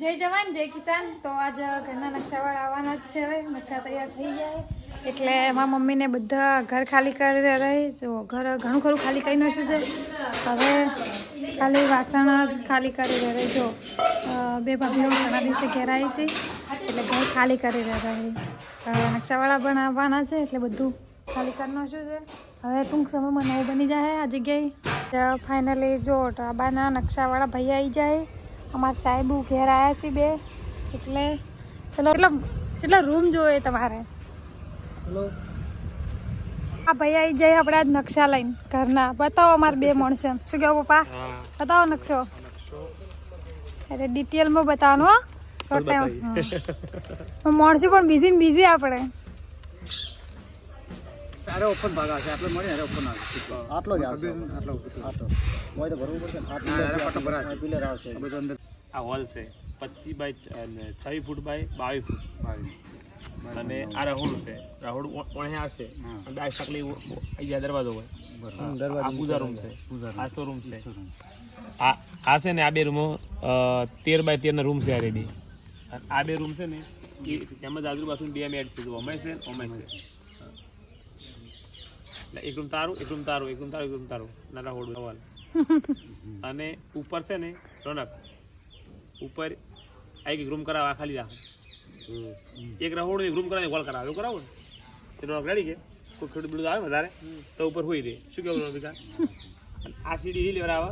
જય જવાન, જય કિસાન. તો આજ ઘરના નકશાવાળા આવવાના જ છે હવે. નકશા તૈયાર થઈ જાય. એટલે મારા મમ્મીને બધા ઘર ખાલી કરી રહી. તો ઘર ઘણું ખરું ખાલી કરી નાખ્યું છે. હવે ખાલી વાસણ જ ખાલી કરી રહી. જો બે ભાભીઓ ઘણા દિવસે ઘેરાય છે. એટલે ઘર ખાલી કરી રહી. નકશાવાળા પણ આવવાના છે, એટલે બધું ખાલી કરી નાખ્યું છે. હવે ટૂંક સમયમાં નવું બની જાય આ જગ્યાએ. ફાઇનલી જો ઢાબાના નકશાવાળા ભાઈ આવી જાય. અમારા સાહેબ ઘેર આવ્યા છે બે. એટલે ચલો એટલો કેટલો રૂમ જોઈએ તમારે. આ ભાઈ આવી જાય આપણે આજ નકશા લઈને ઘરના. બતાવો અમારે બે માણસો શું કેવું પપ્પા? બતાવો નકશો. અરે ડિટેલમાં બતાવવાનું હો. શોર્ટ ટાઈમ માણસો પણ બીઝી ને બીઝી આપણે. અરે ઓપન ભાગ આવશે. આપણે મળીએ અરે ઓપન આવશે. આટલો જ આવશે. આટલો આટલો હોય તો ભરવું પડશે ને. આ પિલર આવશે આ હોલ છે. પચીસ બાય છવ્વીસ ફૂટ બાય બાવીસ ફૂટ. અને આ રહોડું છે. રહોડું ઓણે આવશે અને બે શકલી અહીંયા દરવાજો હોય. દરવાજો પૂજા રૂમ છે. આ તો રૂમ છે. આ આ છે ને આ બે રૂમો તેર બાય તેર ના રૂમ છે આ રેડી અને આ બે રૂમ છે ને એ એમ જ આજુબાજુ બે મેડ છે. અમે છે અમે છે. એક રૂમ તારું એક રૂમ તારું એક રૂમ તારું એક રૂમ તારું. નાના હોડ અને ઉપર છે ને રોનક. ઉપર આ એક રૂમ કરાવવા ખાલી રાખો. એક રહોડ એક રૂમ કરાવી કોલ કરાવે. એવું કરાવો ને? તે રેડી કે? કોઈ થોડું બીડું આવે વધારે તો ઉપર હોઈ રહે. શું કેવું રોનકા આ સીડી હિલ આવે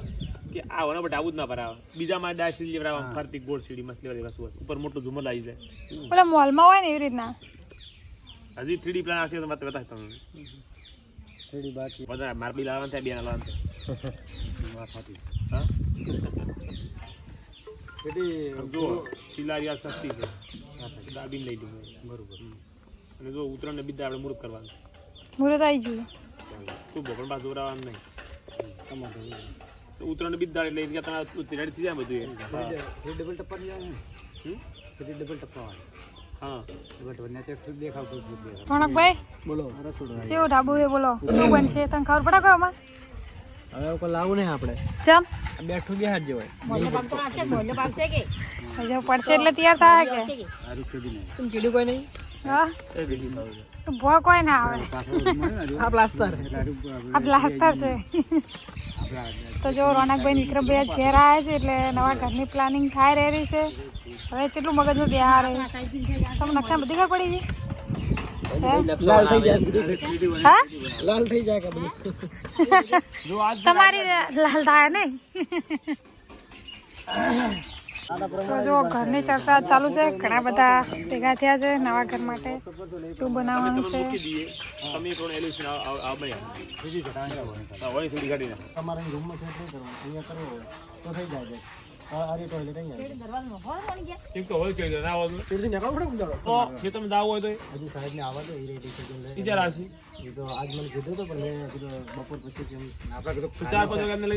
કે આ વના બટ આવું જ ના ભરાવે. બીજા માં ડા સીડી લેવરાવે ફરતી ગોળ સીડી મસ્ત લેવરાવે વસ્તુ હોય. ઉપર મોટું ઝુમર લાવી જાય. પેલા મોલમાં હોય ને એવી રીતના? હજી થ્રીડી પ્લાન આવશે તો મત બતાવીશ તમને. થોડી બાકી. બધા મારબી લાવવાનું થાય બે લાવવાનું થાય. હા? આમ જુઓ સસ્તી છે દાબીને લઈ લીધું બરોબર અને જો ઉત્તરાયણ ને બીજા આપણે મુહૂર્ત કરવાનું મુહૂર્ત આવી ગયું તું ભોગણ પાસે જોરાવાનું નહીં તમારે ઉત્તરાયણ બીજ દાડે એટલે તમારે રેડી થઈ જાય બધું એ. ડબલ ટપ્પા નહીં આવે ડબલ ટપ્પા હા દેખાવ જ બોલો કેવું ઢાબુ બોલો શું બનશે તને ખબર પડે કોઈ આમાં હવે કોઈ લાવું નહીં આપણે. ચમ. બેઠું બે હાથ જવાય મોલે પામતો આવશે મોલે પામશે કે? જો પડશે એટલે તૈયાર થાય કે? સારું કે નહીં. તું ચીડું કોઈ નહીં? ના આવે. આ પ્લાસ્ટર છે. તો જો રોનકભાઈ વિક્રમભાઈ આજ ઘેર છે એટલે નવા ઘરની પ્લાનિંગ થાય રહી છે. હવે કેટલું મગજમાં બેહાર તમને નકશા બધી ખબર પડી ગઈ લાલ થઈ જાય. હા? લાલ થઈ જાય કબડી જો આજ તમારી લાલ થાય ને તો જો ઘરની ચર્ચા ચાલુ છે. ઘણા બધા ભેગા થયા છે નવા ઘર માટે. શું બનાવવાનું છે. મૂકી દઈએ તમે એક રોડ એલ્યુશન આ બની બીજી ઘટાડે હોય હા હોય થોડી કાઢી નાખો તમારે અહીં રૂમમાં સેટ નહીં કરવાનું અહીંયા કરવો હોય તો થઈ જાય છે આ આ રીતે ટોયલેટ તો હોય કે ના હોય તો નીકળવું પડે ને તો જે તમે દાવ હોય તો હજુ એ આજ મને કીધું તો પણ મેં કીધું બપોર પછી કેમ આપણે કીધું ચાર પાંચ વાગ્યા લઈને